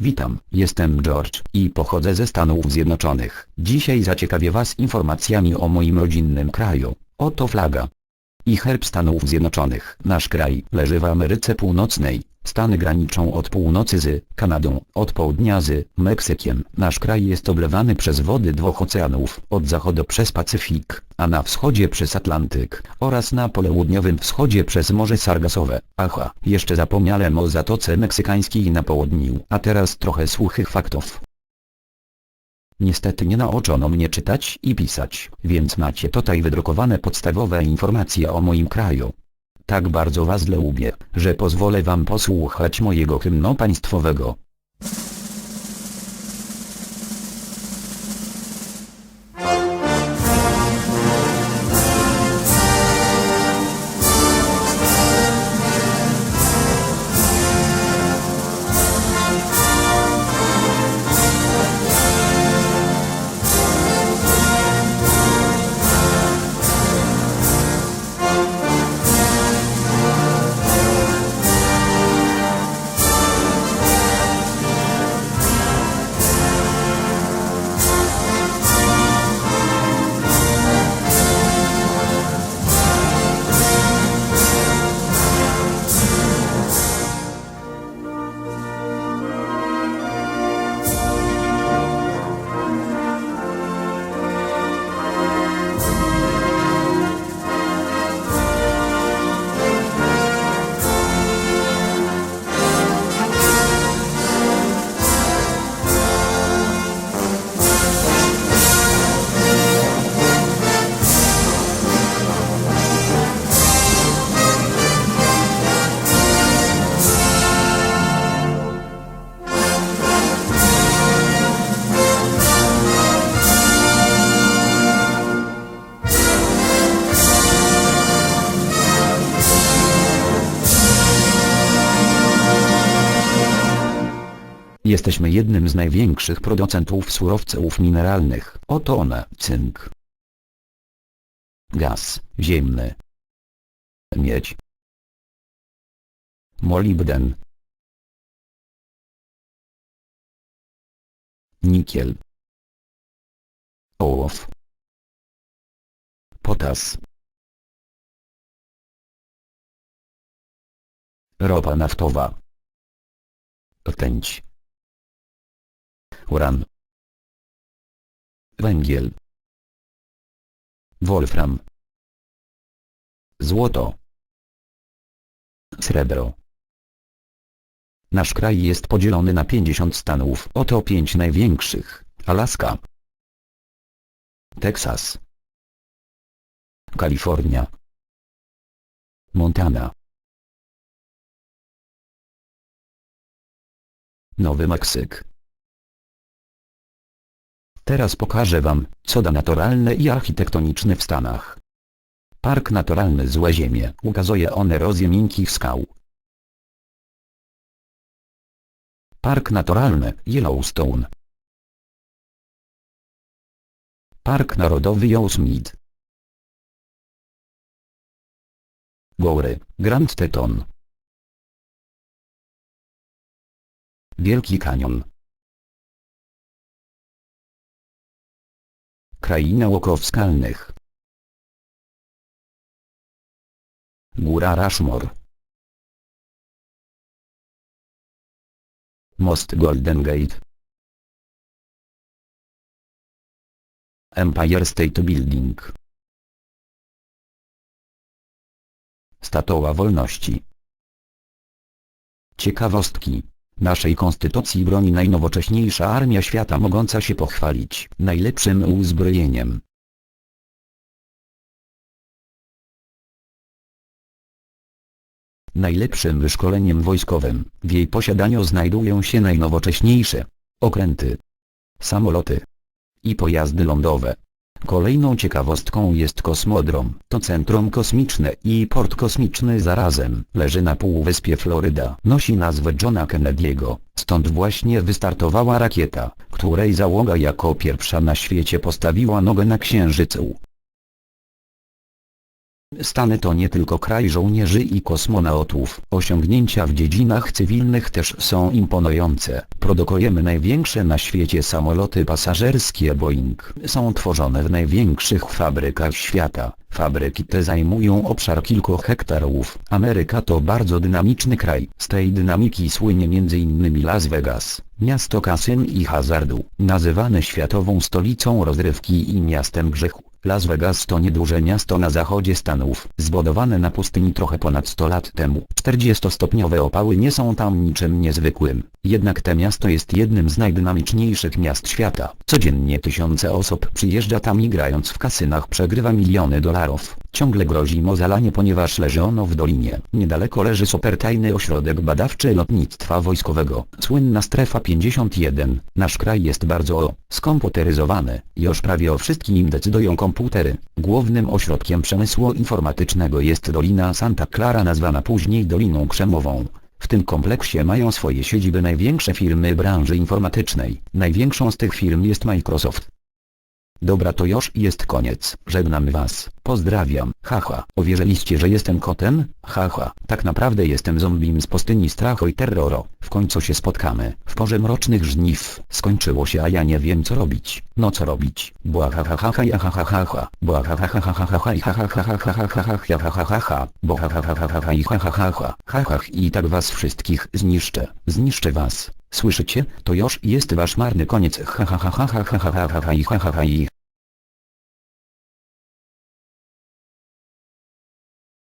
Witam, jestem George i pochodzę ze Stanów Zjednoczonych. Dzisiaj zaciekawię Was informacjami o moim rodzinnym kraju. Oto flaga i herb Stanów Zjednoczonych. Nasz kraj leży w Ameryce Północnej. Stany graniczą od północy z Kanadą, od południa z Meksykiem. Nasz kraj jest oblewany przez wody dwóch oceanów, od zachodu przez Pacyfik, a na wschodzie przez Atlantyk, oraz na południowym wschodzie przez Morze Sargasowe. Aha, jeszcze zapomniałem o Zatoce Meksykańskiej na południu. A teraz trochę suchych faktów. Niestety nie nauczono mnie czytać i pisać, więc macie tutaj wydrukowane podstawowe informacje o moim kraju. Tak bardzo was lubię, że pozwolę wam posłuchać mojego hymnu państwowego. Jesteśmy jednym z największych producentów surowców mineralnych. Oto one. Cynk. Gaz ziemny. Miedź. Molibden. Nikiel. Ołów. Potas. Ropa naftowa. Rtęć. Uran. Węgiel. Wolfram. Złoto. Srebro. Nasz kraj jest podzielony na 50 stanów. Oto 5 największych. Alaska. Teksas. Kalifornia. Montana. Nowy Meksyk. Teraz pokażę wam, co da naturalne i architektoniczne w Stanach. Park Naturalny Złe Ziemie ukazuje on erozję miękkich skał. Park Naturalny Yellowstone Park Narodowy Yosemite Góry Grand Teton Wielki Kanion Kraina łoków skalnych. Góra Rushmore Most Golden Gate. Empire State Building. Statuła Wolności. Ciekawostki Naszej konstytucji broni najnowocześniejsza armia świata mogąca się pochwalić najlepszym uzbrojeniem. Najlepszym wyszkoleniem wojskowym. W jej posiadaniu znajdują się najnowocześniejsze okręty, samoloty i pojazdy lądowe. Kolejną ciekawostką jest kosmodrom. To centrum kosmiczne i port kosmiczny zarazem leży na półwyspie Floryda. Nosi nazwę Johna Kennedy'ego, stąd właśnie wystartowała rakieta, której załoga jako pierwsza na świecie postawiła nogę na Księżycu. Stany to nie tylko kraj żołnierzy i kosmonautów. Osiągnięcia w dziedzinach cywilnych też są imponujące. Produkujemy największe na świecie samoloty pasażerskie Boeing. Są tworzone w największych fabrykach świata. Fabryki te zajmują obszar kilku hektarów. Ameryka to bardzo dynamiczny kraj. Z tej dynamiki słynie m.in. Las Vegas, miasto kasyn i hazardu, nazywane światową stolicą rozrywki i miastem grzechu. Las Vegas to nieduże miasto na zachodzie Stanów, zbudowane na pustyni trochę ponad 100 lat temu. 40-stopniowe opały nie są tam niczym niezwykłym, jednak to miasto jest jednym z najdynamiczniejszych miast świata. Codziennie tysiące osób przyjeżdża tam i grając w kasynach przegrywa miliony dolarów. Ciągle grozi mu zalanie ponieważ leży ono w dolinie. Niedaleko leży supertajny ośrodek badawczy lotnictwa wojskowego. Słynna strefa 51. Nasz kraj jest bardzo skomputeryzowany. Już prawie o wszystkim decydują komputery. Głównym ośrodkiem przemysłu informatycznego jest Dolina Santa Clara nazwana później Doliną Krzemową. W tym kompleksie mają swoje siedziby największe firmy branży informatycznej. Największą z tych firm jest Microsoft. Dobra to już jest koniec. Żegnam was. Pozdrawiam. Haha. Uwierzyliście, że jestem kotem? Haha. Tak naprawdę jestem zombiem z pustyni strachu i terroru. W końcu się spotkamy. W porze mrocznych żniw. Skończyło się a ja nie wiem co robić. No co robić? Bła ha ha ha ha ha ha ha ha. Bła ha ha ha ha ha ha ha ha ha ha ha ha ha ha ha ha ha ha ha. Bo ha ha ha ha ha ha ha ha ha ha. Ha ha i tak was wszystkich zniszczę. Zniszczę was. Słyszycie? To już jest wasz marny koniec. Ha ha ha ha ha ha ha ha ha ha ha ha